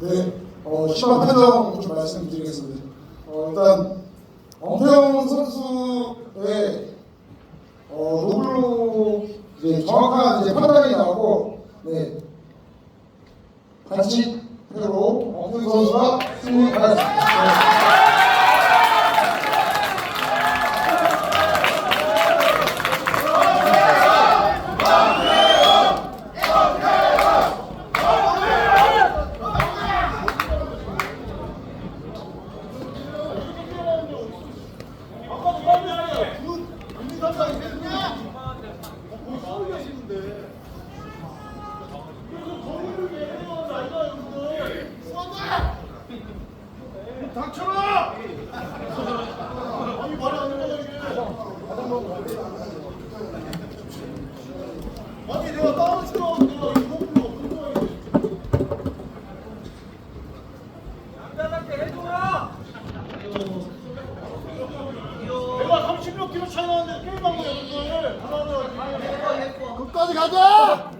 네, 어, 심한 판정 좀 말씀드리겠습니다. 어, 일단 엄태영 선수의 어, 노블로 이제 정확한 이제 판단이 나오고 네, 닥쳐라! 아니 말이 안 된다 이게. 아니 내가 다운 치러 내가 이거 불러 불러. 내가 30몇 킬로 차이 나는데 게임한 거야 그걸. 하나는 끝까지 가자.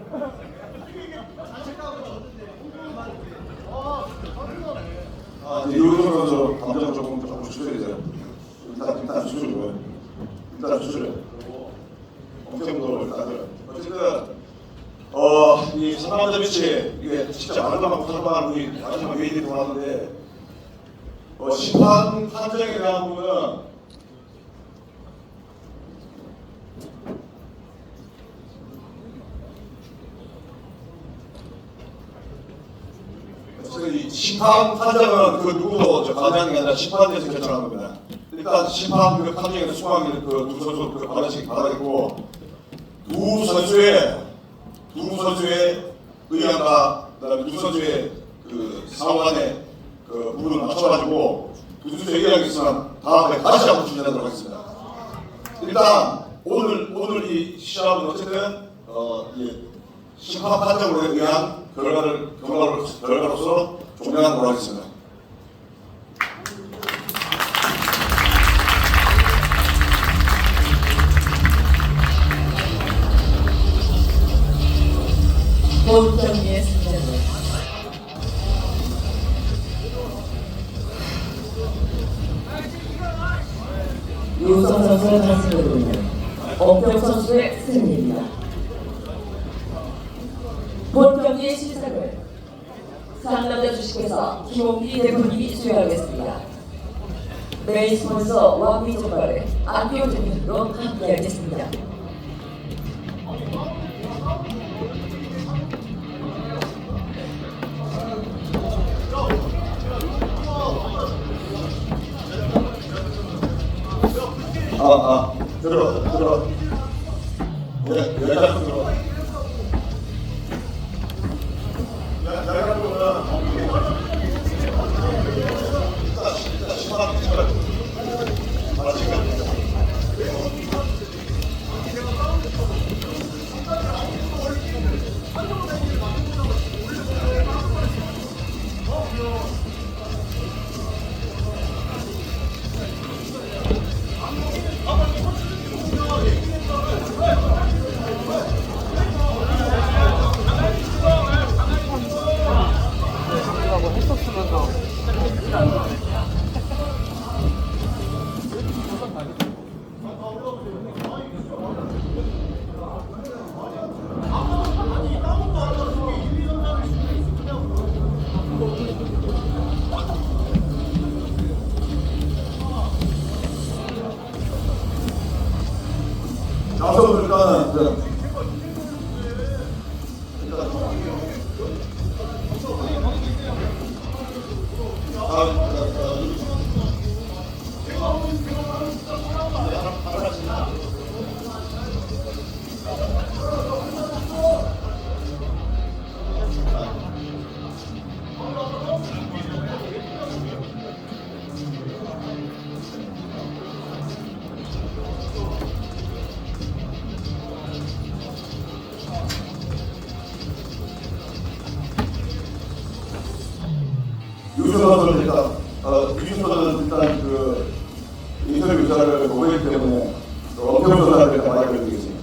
이제 유효 선수 감정 조금 조금 돼요. 일단 일단 추스려요. 일단 추스려. 엄청도 일단 어쨌든 어이 사람들 빛이 이게 진짜 아름다운 사람만 우리 마지막 웨이트 돌아왔는데 어 심판 판정에 대한 부분은 이 심판 판정은 그 누구도 저 가장이 아니라 심판대에서 결정하는 겁니다. 일단 심판 그 판정에서 수강이 그두 선수 그 받으시기 바라겠고 두 선수의 두 선수의 의견과 그다음에 두 선수의 그 상호간의 그 부분을 맞춰가지고 두 선수의 의견이 있으면 다음에 다시 한번 준비하도록 하겠습니다. 일단 오늘 오늘 이 시합은 어쨌든 어이 심판 판정으로 의한 결과를 결과로 결과로서 종료하도록 하겠습니다. 본 승자는 유성 선수의 단승으로 인한 엄평 선수의 승리입니다. 본 경기의 시작을 상남자 주식회사 김홍기 대표님이 수행하겠습니다. 메인 스폰서 왕미 족발의 안경 대표님으로 함께하겠습니다. 아, 아, 들어, 들어. 여, 여자 들어. 나서 일단 은 일단 어, 선수는 일단 그 인터뷰 기사를 보고 있기 때문에 그 엄태웅 선수한테 많이 알려드리겠습니다.